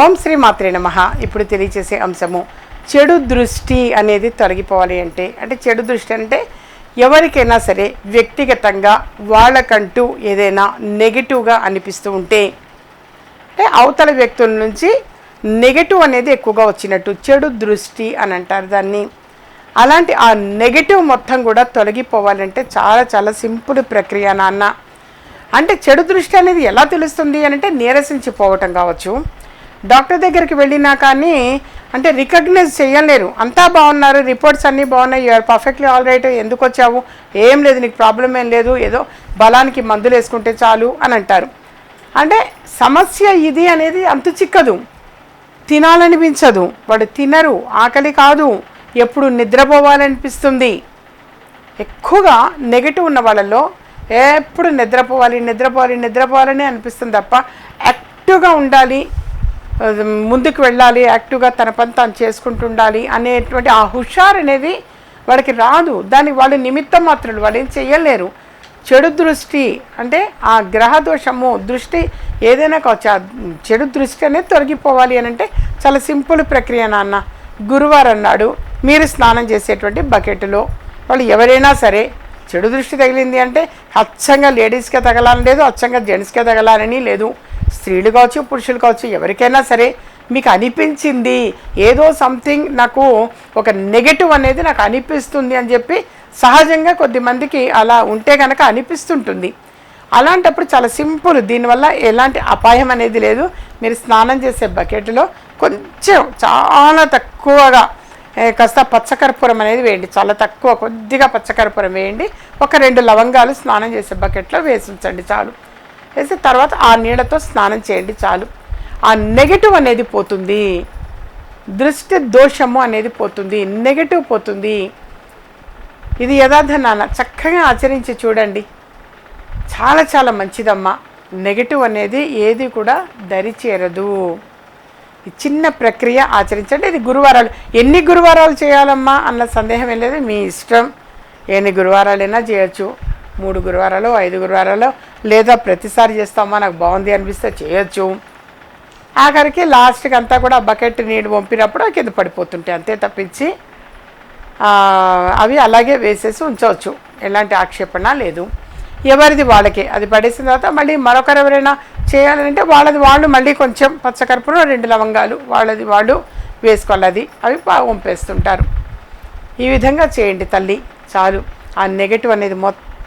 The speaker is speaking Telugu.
ఓం శ్రీ మాత్రే నమ. ఇప్పుడు తెలియచేసే అంశము చెడు దృష్టి అనేది తొలగిపోవాలి అంటే అంటే చెడు దృష్టి అంటే ఎవరికైనా సరే వ్యక్తిగతంగా వాళ్ళకంటూ ఏదైనా నెగిటివ్గా అనిపిస్తూ ఉంటే అంటే అవతల వ్యక్తుల నుంచి నెగటివ్ అనేది ఎక్కువగా వచ్చినట్టు చెడు దృష్టి అని అంటారు దాన్ని. అలాంటి ఆ నెగటివ్ మొత్తం కూడా తొలగిపోవాలంటే చాలా చాలా సింపుల్ ప్రక్రియ నాన్న. అంటే చెడు దృష్టి అనేది ఎలా తెలుస్తుంది అని అంటే నీరసించిపోవటం కావచ్చు. డాక్టర్ దగ్గరికి వెళ్ళినా కానీ అంటే రికగ్నైజ్ చేయలేరు అంతా బాగున్నారు రిపోర్ట్స్ అన్నీ బాగున్నాయి యూఆర్ పర్ఫెక్ట్లీ ఆల్ రైట్ ఎందుకు వచ్చావు? ఏం లేదు నీకు ప్రాబ్లం ఏం లేదు ఏదో బలానికి మందులు వేసుకుంటే చాలు అని అంటారు. అంటే సమస్య ఇది అనేది అంతు చిక్కదు. తినాలనిపించదు. వాడు తినరు ఆకలి కాదు. ఎప్పుడు నిద్రపోవాలనిపిస్తుంది. ఎక్కువగా నెగిటివ్ ఉన్న వాళ్ళలో ఎప్పుడు నిద్రపోవాలి నిద్రపోవాలి నిద్రపోవాలని అనిపిస్తుంది తప్ప యాక్టివ్గా ఉండాలి ముందుకు వెళ్ళాలి యాక్టివ్గా తన పని తాను చేసుకుంటూ ఉండాలి అనేటువంటి ఆ హుషారు అనేది వాడికి రాదు. దానికి వాళ్ళు నిమిత్తం మాత్రులు వాళ్ళు ఏం చేయలేరు చెడు దృష్టి అంటే ఆ గ్రహ దోషము దృష్టి ఏదైనా కావచ్చు ఆ చెడు దృష్టి అనేది తొలగిపోవాలి అని అంటే చాలా సింపుల్ ప్రక్రియ నాన్న. గురువారం నాడు మీరు స్నానం చేసేటువంటి బకెట్లో వాళ్ళు ఎవరైనా సరే చెడు దృష్టి తగిలింది అంటే అచ్చంగా లేడీస్కే తగలాలని లేదు అచ్చంగా జెంట్స్కే తగలాలని లేదు. స్త్రీలు కావచ్చు పురుషులు కావచ్చు ఎవరికైనా సరే మీకు అనిపించింది ఏదో సంథింగ్ నాకు ఒక నెగటివ్ అనేది నాకు అనిపిస్తుంది అని చెప్పి సహజంగా కొద్దిమందికి అలా ఉంటే కనుక అనిపిస్తుంటుంది. అలాంటప్పుడు చాలా సింపుల్ దీనివల్ల ఎలాంటి అపాయం అనేది లేదు. మీరు స్నానం చేసే బకెట్లో కొంచెం చాలా తక్కువగా కాస్త పచ్చకర్పూరం అనేది వేయండి. చాలా తక్కువ కొద్దిగా పచ్చకర్పూరం వేయండి. ఒక రెండు లవంగాలు స్నానం చేసే బకెట్లో వేసి ఉంచండి చాలు. వేసి తర్వాత ఆ నీళ్ళతో స్నానం చేయండి చాలు. ఆ నెగటివ్ అనేది పోతుంది. దృష్టి దోషము అనేది పోతుంది. నెగటివ్ పోతుంది. ఇది యథార్థ నాన్న. చక్కగా ఆచరించి చూడండి. చాలా చాలా మంచిదమ్మా. నెగటివ్ అనేది ఏది కూడా దరి చేరదు. ఈ చిన్న ప్రక్రియ ఆచరించండి. ఇది గురువారాలు. ఎన్ని గురువారాలు చేయాలమ్మా అన్న సందేహం ఏం లేదు. మీ ఇష్టం. ఎన్ని గురువారాలైనా చేయొచ్చు. మూడు గురువారాలు ఐదు గురువారాలు లేదా ప్రతిసారి చేస్తామా? నాకు బాగుంది అనిపిస్తే చేయొచ్చు. ఆఖరికి లాస్ట్కి అంతా కూడా బకెట్ నీళ్ళు పంపినప్పుడు కింద పడిపోతుంటాయి అంతే తప్పించి అవి అలాగే వేసేసి ఉంచవచ్చు. ఎలాంటి ఆక్షేపణ లేదు. ఎవరిది వాళ్ళకి. అది పడేసిన తర్వాత మళ్ళీ మరొకరు ఎవరైనా చేయాలంటే వాళ్ళది వాళ్ళు మళ్ళీ కొంచెం పచ్చకర్పూరం రెండు లవంగాలు వాళ్ళది వాళ్ళు వేసుకోవాలి. అది అవి బాగా పంపేస్తుంటారు ఈ విధంగా చేయండి తల్లి. చాలు. ఆ నెగటివ్ అనేది మొత్తం